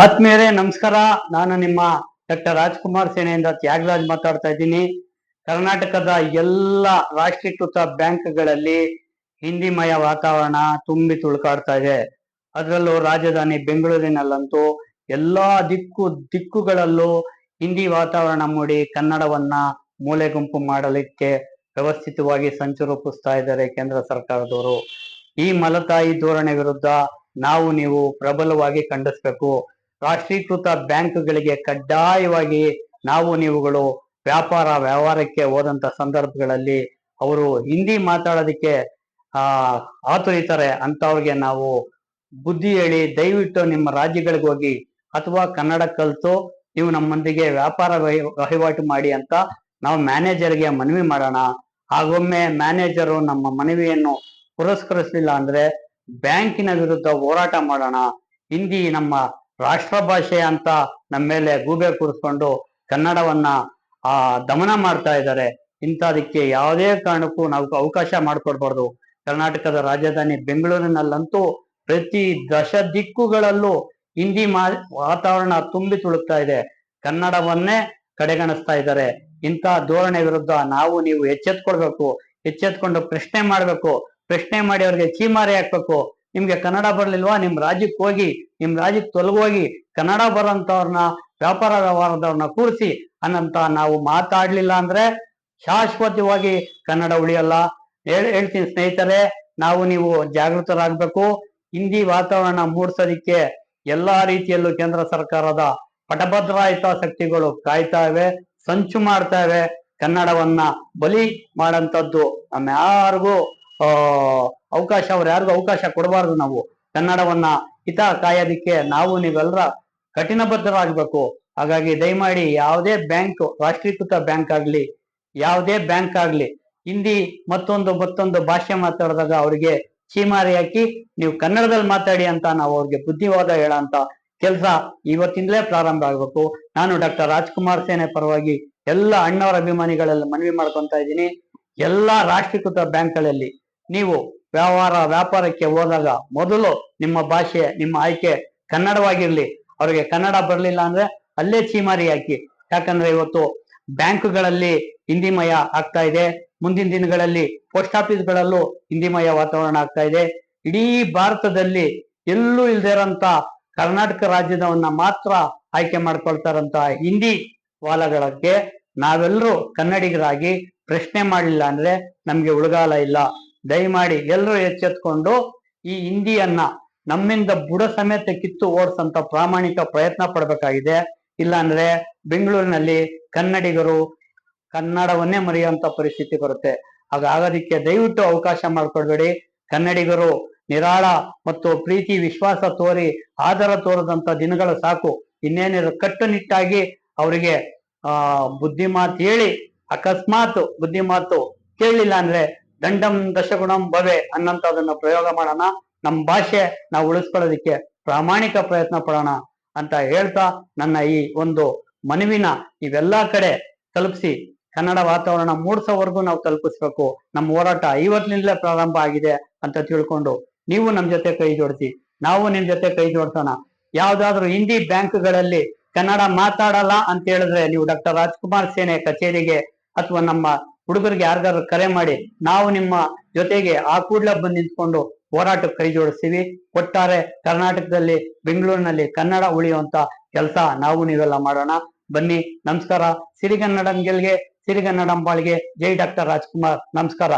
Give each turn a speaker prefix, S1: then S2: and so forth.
S1: ಆತ್ಮೀಯರೇ ನಮಸ್ಕಾರ, ನಾನು ನಿಮ್ಮ ಡಾಕ್ಟರ್ ರಾಜ್ಕುಮಾರ್ ಸೇನೆಯಿಂದ ತ್ಯಾಗರಾಜ್ ಮಾತಾಡ್ತಾ ಇದ್ದೀನಿ. ಕರ್ನಾಟಕದ ಎಲ್ಲ ರಾಷ್ಟ್ರೀಕೃತ ಬ್ಯಾಂಕ್ಗಳಲ್ಲಿ ಹಿಂದಿಮಯ ವಾತಾವರಣ ತುಂಬಿ ತುಳುಕಾಡ್ತಾ ಇದೆ. ಅದರಲ್ಲೂ ರಾಜಧಾನಿ ಬೆಂಗಳೂರಿನಲ್ಲಂತೂ ಎಲ್ಲಾ ದಿಕ್ಕು, ದಿಕ್ಕುಗಳಲ್ಲೂ ಹಿಂದಿ ವಾತಾವರಣ ಮೂಡಿ ಕನ್ನಡವನ್ನ ಮೂಲೆ ಗುಂಪು ಮಾಡಲಿಕ್ಕೆ ವ್ಯವಸ್ಥಿತವಾಗಿ ಸಂಚು ರೂಪಿಸ್ತಾ ಇದ್ದಾರೆ ಕೇಂದ್ರ ಸರ್ಕಾರದವರು. ಈ ಮಲತಾಯಿ ಧೋರಣೆ ವಿರುದ್ಧ ನಾವು ನೀವು ಪ್ರಬಲವಾಗಿ ಖಂಡಿಸ್ಬೇಕು. ರಾಷ್ಟ್ರೀಕೃತ ಬ್ಯಾಂಕ್ಗಳಿಗೆ ಕಡ್ಡಾಯವಾಗಿ ನಾವು ನೀವುಗಳು ವ್ಯಾಪಾರ ವ್ಯವಹಾರಕ್ಕೆ ಹೋದಂತ ಸಂದರ್ಭಗಳಲ್ಲಿ ಅವರು ಹಿಂದಿ ಮಾತಾಡೋದಕ್ಕೆ, ಆ, ಆತುರಿತಾರೆ. ಅಂತವ್ರಿಗೆ ನಾವು ಬುದ್ಧಿ ಹೇಳಿ ದಯವಿಟ್ಟು ನಿಮ್ಮ ರಾಜ್ಯಗಳಿಗೆ ಹೋಗಿ ಅಥವಾ ಕನ್ನಡ ಕಲಿತು ನೀವು ನಮ್ಮೊಂದಿಗೆ ವ್ಯಾಪಾರ ವಹಿ- ವಹಿವಾಟು ಮಾಡಿ ಅಂತ ನಾವು ಮ್ಯಾನೇಜರ್ಗೆ ಮನವಿ ಮಾಡೋಣ. ಹಾಗೊಮ್ಮೆ ಮ್ಯಾನೇಜರು ನಮ್ಮ ಮನವಿಯನ್ನು ಪುರಸ್ಕರಿಸಲಿಲ್ಲ ಅಂದ್ರೆ ಬ್ಯಾಂಕಿನ ವಿರುದ್ಧ ಹೋರಾಟ ಮಾಡೋಣ. ಹಿಂದಿ ನಮ್ಮ ರಾಷ್ಟ್ರ ಭಾಷೆ ಅಂತ ನಮ್ಮ ಮೇಲೆ ಗೂಬೆ ಕೂರಿಸ್ಕೊಂಡು ಕನ್ನಡವನ್ನ, ಆ, ದಮನ ಮಾಡ್ತಾ ಇದ್ದಾರೆ. ಇಂಥದಕ್ಕೆ ಯಾವುದೇ ಕಾರಣಕ್ಕೂ ನಾವು ಅವಕಾಶ ಮಾಡಿಕೊಡ್ಬಾರ್ದು. ಕರ್ನಾಟಕದ ರಾಜಧಾನಿ ಬೆಂಗಳೂರಿನಲ್ಲಂತೂ ಪ್ರತಿ ದಶ ದಿಕ್ಕುಗಳಲ್ಲೂ ಹಿಂದಿ ಮಾ, ವಾತಾವರಣ ತುಂಬಿ ತುಳುಕ್ತಾ ಇದೆ. ಕನ್ನಡವನ್ನೇ ಕಡೆಗಣಿಸ್ತಾ ಇದ್ದಾರೆ. ಇಂಥ ಧೋರಣೆ ವಿರುದ್ಧ ನಾವು ನೀವು ಎಚ್ಚೆತ್ಕೊಳ್ಬೇಕು. ಎಚ್ಚೆತ್ಕೊಂಡು ಪ್ರಶ್ನೆ ಮಾಡಬೇಕು. ಪ್ರಶ್ನೆ ಮಾಡಿ ಅವ್ರಿಗೆ ಚೀಮಾರಿ ಹಾಕ್ಬೇಕು. ನಿಮ್ಗೆ ಕನ್ನಡ ಬರ್ಲಿಲ್ವಾ? ನಿಮ್ ರಾಜ್ಯಕ್ಕೆ ಹೋಗಿ, ನಿಮ್ ರಾಜ್ಯಕ್ಕೆ ತೊಲಗೋಗಿ ಕನ್ನಡ ಬರೋಂಥವ್ರನ್ನ ವ್ಯಾಪಾರ ವ್ಯವಹಾರದವ್ರನ್ನ ಕೂರಿಸಿ ಅನ್ನಂತ ನಾವು ಮಾತಾಡ್ಲಿಲ್ಲ ಅಂದ್ರೆ ಶಾಶ್ವತವಾಗಿ ಕನ್ನಡ ಉಳಿಯಲ್ಲ. ಹೇಳ್, ಹೇಳ್ತೀನಿ ಸ್ನೇಹಿತರೆ, ನಾವು ನೀವು ಜಾಗೃತರಾಗ್ಬೇಕು. ಹಿಂದಿ ವಾತಾವರಣ ಮೂಡಿಸೋದಿಕ್ಕೆ ಎಲ್ಲಾ ರೀತಿಯಲ್ಲೂ ಕೇಂದ್ರ ಸರ್ಕಾರದ ಪಟಭದ್ರ ಶಕ್ತಿಗಳು ಕಾಯ್ತಾ ಇವೆ, ಸಂಚು ಮಾಡ್ತಾ ಇವೆ. ಕನ್ನಡವನ್ನ ಬಲಿ ಮಾಡಂತದ್ದು ನಮ್ಮ ಯಾರಿಗೂ ಅವಕಾಶ, ಅವ್ರು ಯಾರಿಗೂ ಅವಕಾಶ ಕೊಡಬಾರ್ದು ನಾವು. ಕನ್ನಡವನ್ನ ಹಿತ ಕಾಯೋದಿಕ್ಕೆ ನಾವು ನೀವೆಲ್ಲರ ಕಠಿಣಬದ್ಧರಾಗಬೇಕು. ಹಾಗಾಗಿ ದಯಮಾಡಿ ಯಾವುದೇ ಬ್ಯಾಂಕ್, ರಾಷ್ಟ್ರೀಕೃತ ಬ್ಯಾಂಕ್ ಆಗಲಿ, ಯಾವುದೇ ಬ್ಯಾಂಕ್ ಆಗಲಿ, ಹಿಂದಿ ಮತ್ತೊಂದು ಮತ್ತೊಂದು ಭಾಷೆ ಮಾತಾಡಿದಾಗ ಅವ್ರಿಗೆ ಚೀಮಾರಿ ಹಾಕಿ, ನೀವು ಕನ್ನಡದಲ್ಲಿ ಮಾತಾಡಿ ಅಂತ ನಾವು ಅವ್ರಿಗೆ ಬುದ್ಧಿವಾದ ಹೇಳಂತ ಕೆಲಸ ಇವತ್ತಿಂದಲೇ ಪ್ರಾರಂಭ ಆಗಬೇಕು. ನಾನು ಡಾಕ್ಟರ್ ರಾಜ್ಕುಮಾರ್ ಸೇನೆ ಪರವಾಗಿ ಎಲ್ಲ ಅಣ್ಣವರ ಅಭಿಮಾನಿಗಳಲ್ಲಿ ಮನವಿ ಮಾಡ್ಕೊತಾ ಇದ್ದೀನಿ. ಎಲ್ಲ ರಾಷ್ಟ್ರೀಕೃತ ಬ್ಯಾಂಕ್ಗಳಲ್ಲಿ ನೀವು ವ್ಯವಹಾರ, ವ್ಯಾಪಾರಕ್ಕೆ ಹೋದಾಗ ಮೊದಲು ನಿಮ್ಮ ಭಾಷೆ, ನಿಮ್ಮ ಆಯ್ಕೆ ಕನ್ನಡವಾಗಿರ್ಲಿ. ಅವರಿಗೆ ಕನ್ನಡ ಬರಲಿಲ್ಲ ಅಂದ್ರೆ ಅಲ್ಲೇ ಚೀಮಾರಿ ಹಾಕಿ. ಯಾಕಂದ್ರೆ ಇವತ್ತು ಬ್ಯಾಂಕ್ಗಳಲ್ಲಿ ಹಿಂದಿಮಯ ಆಗ್ತಾ ಇದೆ. ಮುಂದಿನ ದಿನಗಳಲ್ಲಿ ಪೋಸ್ಟ್ ಆಫೀಸ್ಗಳಲ್ಲೂ ಹಿಂದಿಮಯ ವಾತಾವರಣ ಆಗ್ತಾ ಇದೆ. ಇಡೀ ಭಾರತದಲ್ಲಿ ಎಲ್ಲೂ ಇಲ್ದೇ ಇರೋಂತ ಕರ್ನಾಟಕ ರಾಜ್ಯದವನ್ನ ಮಾತ್ರ ಆಯ್ಕೆ ಮಾಡ್ಕೊಳ್ತಾರಂತ ಹಿಂದಿ ವಾಲಗಳಕ್ಕೆ ನಾವೆಲ್ಲರೂ ಕನ್ನಡಿಗರಾಗಿ ಪ್ರಶ್ನೆ ಮಾಡಲಿಲ್ಲ ಅಂದ್ರೆ ನಮ್ಗೆ ಉಳಗಾಲ ಇಲ್ಲ. ದಯಮಾಡಿ ಎಲ್ಲರೂ ಎಚ್ಚೆತ್ಕೊಂಡು ಈ ಹಿಂದಿಯನ್ನ ನಮ್ಮಿಂದ ಬುಡ ಸಮೇತ ಕಿತ್ತು ಓಡಿಸಂತ ಪ್ರಾಮಾಣಿಕ ಪ್ರಯತ್ನ ಪಡ್ಬೇಕಾಗಿದೆ. ಇಲ್ಲಾಂದ್ರೆ ಬೆಂಗಳೂರಿನಲ್ಲಿ ಕನ್ನಡಿಗರು ಕನ್ನಡವನ್ನೇ ಮರೆಯುವಂತ ಪರಿಸ್ಥಿತಿ ಬರುತ್ತೆ. ಹಾಗಾಗೋದಿಕ್ಕೆ ದಯವಿಟ್ಟು ಅವಕಾಶ ಮಾಡಿಕೊಡ್ಬೇಡಿ. ಕನ್ನಡಿಗರು ನಿರಾಳ ಮತ್ತು ಪ್ರೀತಿ, ವಿಶ್ವಾಸ ತೋರಿ ಆಧಾರ ತೋರದಂತ ದಿನಗಳು ಸಾಕು. ಇನ್ನೇನಿದ್ರು ಕಟ್ಟುನಿಟ್ಟಾಗಿ ಅವರಿಗೆ, ಆ, ಬುದ್ಧಿಮಾತು ಹೇಳಿ, ಅಕಸ್ಮಾತ್ ಬುದ್ಧಿಮಾತು ಕೇಳಲಿಲ್ಲ ಅಂದ್ರೆ ದಂಡಂ ದಶಗುಣಂ ಭವೆ ಅನ್ನಂತದನ್ನ ಪ್ರಯೋಗ ಮಾಡೋಣ. ನಮ್ಮ ಭಾಷೆ ನಾವು ಉಳಿಸ್ಕೊಳ್ಳೋದಿಕ್ಕೆ ಪ್ರಾಮಾಣಿಕ ಪ್ರಯತ್ನ ಪಡೋಣ ಅಂತ ಹೇಳ್ತಾ ನನ್ನ ಈ ಒಂದು ಮನವಿನ ಇವೆಲ್ಲಾ ಕಡೆ ತಲುಪಿಸಿ ಕನ್ನಡ ವಾತಾವರಣ ಮೂಡಿಸೋವರೆಗೂ ನಾವು ತಲುಪಿಸ್ಬೇಕು. ನಮ್ಮ ಹೋರಾಟ ಐವತ್ತಿನಿಂದಲೇ ಪ್ರಾರಂಭ ಆಗಿದೆ ಅಂತ ತಿಳ್ಕೊಂಡು ನೀವು ನಮ್ಮ ಜೊತೆ ಕೈ ಜೋಡಿಸಿ. ನಾವು ನಿಮ್ ಜೊತೆ ಕೈ ಜೋಡಿಸೋಣ. ಯಾವ್ದಾದ್ರು ಹಿಂದಿ ಬ್ಯಾಂಕ್ಗಳಲ್ಲಿ ಕನ್ನಡ ಮಾತಾಡಲ್ಲ ಅಂತ ಹೇಳಿದ್ರೆ ನೀವು ಡಾಕ್ಟರ್ ರಾಜ್ಕುಮಾರ್ ಸೇನೆ ಕಚೇರಿಗೆ ಅಥವಾ ನಮ್ಮ ಹುಡುಗರಿಗೆ ಯಾರಿಗಾದ್ರೂ ಕರೆ ಮಾಡಿ ನಾವು ನಿಮ್ಮ ಜೊತೆಗೆ ಆ ಕೂಡ್ಲ ಬಂದು ನಿಂತ್ಕೊಂಡು ಹೋರಾಟಕ್ಕೆ ಕೈ ಜೋಡಿಸ್ತೀವಿ. ಒಟ್ಟಾರೆ ಕರ್ನಾಟಕದಲ್ಲಿ ಬೆಂಗಳೂರಿನಲ್ಲಿ ಕನ್ನಡ ಉಳಿಯುವಂತ ಕೆಲಸ ನಾವು ನೀವೆಲ್ಲ ಮಾಡೋಣ. ಬನ್ನಿ, ನಮಸ್ಕಾರ. ಸಿರಿಗನ್ನಡಂ ಗೆಲ್ಗೆ ಸಿರಿಗನ್ನಡಂ ಬಾಳ್ಗೆ ಜೈ ಡಾಕ್ಟರ್ ರಾಜ್ಕುಮಾರ್. ನಮಸ್ಕಾರ.